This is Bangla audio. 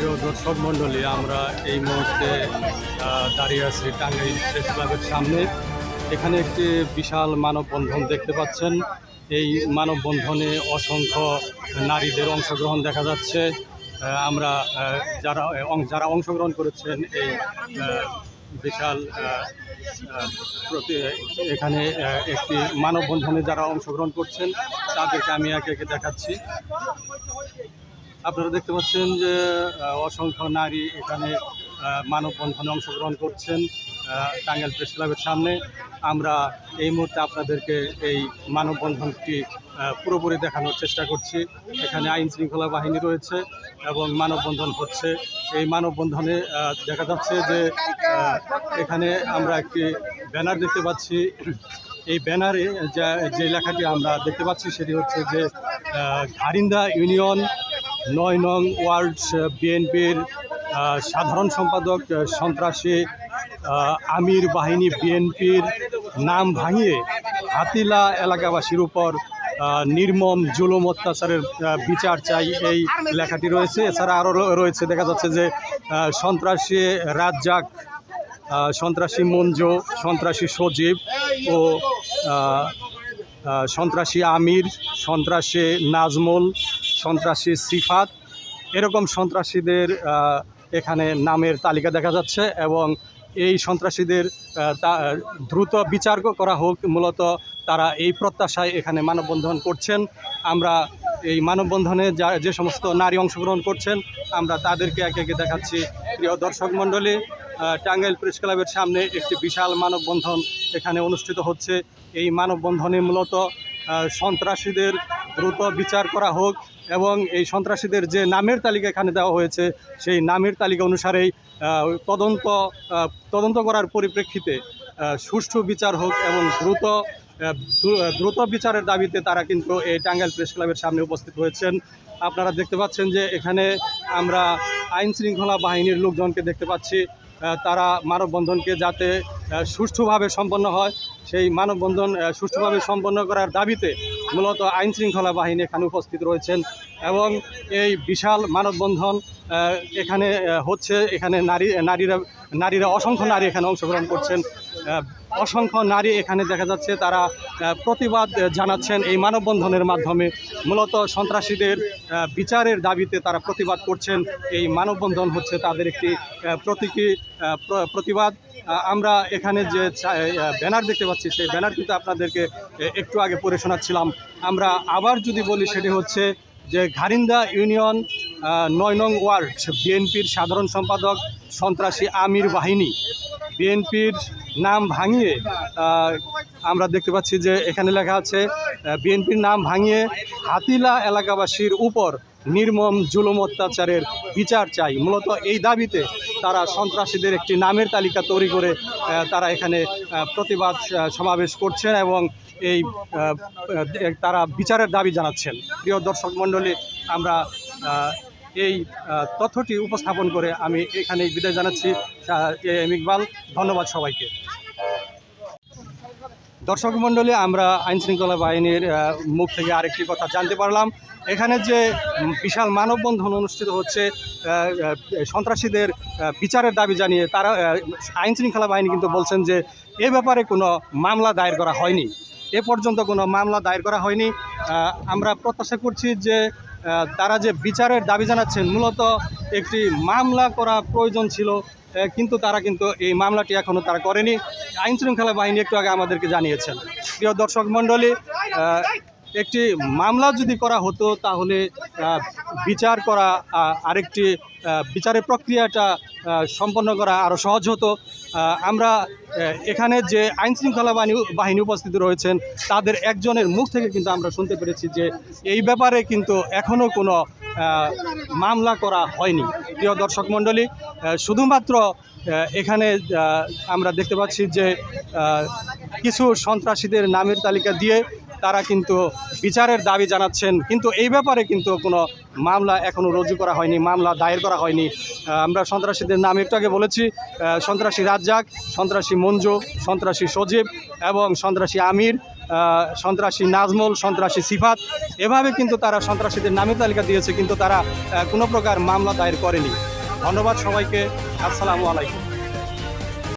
প্রিয় দর্শক মণ্ডলী, আমরা এই মুহূর্তে দাঁড়িয়ে আছি টাঙ্গাইল প্রেস ক্লাবের সামনে। এখানে একটি বিশাল মানববন্ধন দেখতে পাচ্ছেন। এই মানববন্ধনে অসংখ্য নারীদের অংশগ্রহণ দেখা যাচ্ছে। আমরা যারা যারা অংশগ্রহণ করেছেন এই বিশাল প্রতি, এখানে একটি মানববন্ধনে যারা অংশগ্রহণ করছেন, তাদেরকে আমি একে একে দেখাচ্ছি। আপনারা দেখতে পাচ্ছেন যে অসংখ্য নারী এখানে মানববন্ধনে অংশগ্রহণ করছেন টাঙ্গাইল প্রেস ক্লাবের সামনে। আমরা এই মুহূর্তে আপনাদেরকে এই মানববন্ধনটি পুরোপুরি দেখানোর চেষ্টা করছি। এখানে আইন শৃঙ্খলা বাহিনী রয়েছে এবং মানববন্ধন হচ্ছে। এই মানববন্ধনে দেখা যাচ্ছে যে এখানে আমরা একটি ব্যানার দেখতে পাচ্ছি। এই ব্যানারে যা- লেখাটি আমরা দেখতে পাচ্ছি সেটি হচ্ছে যে ঘারিন্দা ইউনিয়ন নয় নং ওয়ার্ড বিএনপির সাধারণ সম্পাদক সন্ত্রাসী আমির বাহিনী বিএনপির নাম ভাঙিয়ে হাতিলা এলাকাবাসীর উপর নির্মম জুলুম অত্যাচারের বিচার চাই এই লেখাটি রয়েছে। এছাড়া আরও রয়েছে, দেখা যাচ্ছে যে সন্ত্রাসী রাজ্জাক সন্ত্রাসী মঞ্জু, সন্ত্রাসী সজীব ও সন্ত্রাসী আমির, সন্ত্রাসী নাজমুল সন্ত্রাসী সিফাত। এরকম সন্ত্রাসীদের এখানে নামের তালিকা দেখা যাচ্ছে এবং এই সন্ত্রাসীদের দ্রুত বিচার করা হোক। মূলত তারা এই প্রত্যাশায় এখানে মানববন্ধন করছেন। আমরা এই মানববন্ধনে যা, যে সমস্ত নারী অংশগ্রহণ করছেন, আমরা তাদেরকে একে একে দেখাচ্ছি। প্রিয় দর্শক মণ্ডলী টাঙ্গাইল প্রেস ক্লাবের সামনে একটি বিশাল মানববন্ধন এখানে অনুষ্ঠিত হচ্ছে। এই মানববন্ধনে মূলত সন্ত্রাসীদের দ্রুত বিচার করা হোক। এবং এই সন্ত্রাসীদের যে নামের তালিকা এখানে দেওয়া হয়েছে, সেই নামের তালিকা অনুসারেই তদন্ত তদন্ত করার পরিপ্রেক্ষিতে সুষ্ঠু বিচার হোক এবং দ্রুত দ্রুত বিচারের দাবিতে তারা কিন্তু এই টাঙ্গাইল প্রেস ক্লাবের সামনে উপস্থিত হয়েছেন। আপনারা দেখতে পাচ্ছেন যে এখানে আমরা আইন শৃঙ্খলা বাহিনীর লোকজনকে দেখতে পাচ্ছি। তারা মানববন্ধনকে যাতে সুষ্ঠুভাবে সম্পন্ন হয় সেই মানববন্ধন সুষ্ঠুভাবে সম্পন্ন করার দাবিতে মূলত আইন শৃঙ্খলা বাহিনী এখানে উপস্থিত রয়েছেন এবং এই বিশাল মানববন্ধন এখানে হচ্ছে এখানে নারী, নারীরা নারীরা, অসংখ্য নারী এখানে অংশগ্রহণ করছেন। অসংখ্য নারী এখানে দেখা যাচ্ছে, তারা প্রতিবাদ জানাচ্ছেন এই মানববন্ধনের মাধ্যমে। মূলত সন্ত্রাসীদের বিচারের দাবিতে তারা প্রতিবাদ করছেন। এই মানববন্ধন হচ্ছে তাদের একটি প্রতীকী প্রতিবাদ। আমরা এখানে যে ব্যানার দেখতে পাচ্ছি, সেই ব্যানার কিন্তু আপনাদেরকে একটু আগে পড়ে শোনাচ্ছিলাম। আমরা আবার যদি বলি, সেটি হচ্ছে যে ঘারিন্দা ইউনিয়ন নয় নং ওয়ার্ড, বিএনপির সাধারণ সম্পাদক সন্ত্রাসী আমির বাহিনী। বিএনপির নাম ভাঙিয়ে আমরা দেখতে পাচ্ছি যে এখানে লেখা আছে বিএনপির নাম ভাঙিয়ে হাতিলা এলাকাবাসীর উপর নির্মম জুলুম অত্যাচারের বিচার চাই। মূলত এই দাবিতে তারা সন্ত্রাসীদের একটি নামের তালিকা তৈরি করে তারা এখানে প্রতিবাদ সমাবেশ করছেন এবং এই তারা বিচারের দাবি জানাচ্ছেন। প্রিয় দর্শক মণ্ডলী, আমরা এই তথ্যটি উপস্থাপন করে আমি এখানে বিদায় জানাচ্ছি। এম ইকবাল, ধন্যবাদ সবাইকে। দর্শক মণ্ডলী আমরা আইন শৃঙ্খলা বাহিনীর মুখ থেকে আরেকটি কথা জানতে পারলাম। এখানে যে বিশাল মানববন্ধন অনুষ্ঠিত হচ্ছে সন্ত্রাসীদের বিচারের দাবি জানিয়ে তারা আহ, আইন শৃঙ্খলা বাহিনী কিন্তু বলছেন যে এ ব্যাপারে কোনো মামলা দায়ের করা হয়নি। এ পর্যন্ত কোনো মামলা দায়ের করা হয়নি। আমরা প্রত্যাশা করছি যে তারা যে বিচারের দাবি জানাচ্ছেন মূলত একটি মামলা করা প্রয়োজন ছিল। কিন্তু তারা কিন্তু এই মামলাটি এখনও তারা করেনি। আইন শৃঙ্খলা বাহিনী একটু আগে আমাদেরকে জানিয়েছেন। প্রিয় দর্শক মণ্ডলী একটি মামলা যদি করা হতো তাহলে বিচার করা আরেকটি বিচারের প্রক্রিয়াটা সম্পন্ন করা আরও সহজ হতো। আমরা এখানে যে আইন শৃঙ্খলা বাহিনী বাহিনী উপস্থিত রয়েছেন, তাদের একজনের মুখ থেকে কিন্তু আমরা শুনতে পেরেছি যে, এই ব্যাপারে কিন্তু এখনও কোনো মামলা করা হয়নি। প্রিয় দর্শক মণ্ডলী শুধুমাত্র এখানে আমরা দেখতে পাচ্ছি যে কিছু সন্ত্রাসীদের নামের তালিকা দিয়ে তারা কিন্তু বিচারের দাবি জানাচ্ছেন। কিন্তু এই ব্যাপারে কিন্তু কোনো মামলা এখনও রুজু করা হয়নি, মামলা দায়ের করা হয়নি। আমরা সন্ত্রাসীদের নাম একটু আগে বলেছি সন্ত্রাসী রাজ্জাক, সন্ত্রাসী মঞ্জু, সন্ত্রাসী সজীব এবং সন্ত্রাসী আমির। সন্ত্রাসী নাজমল, সন্ত্রাসী সিফাত, এভাবে কিন্তু তারা সন্ত্রাসীদের নামের তালিকা দিয়েছে, কিন্তু তারা কোনো প্রকার মামলা দায়ের করেনি। ধন্যবাদ সবাইকে। আসসালামু আলাইকুম।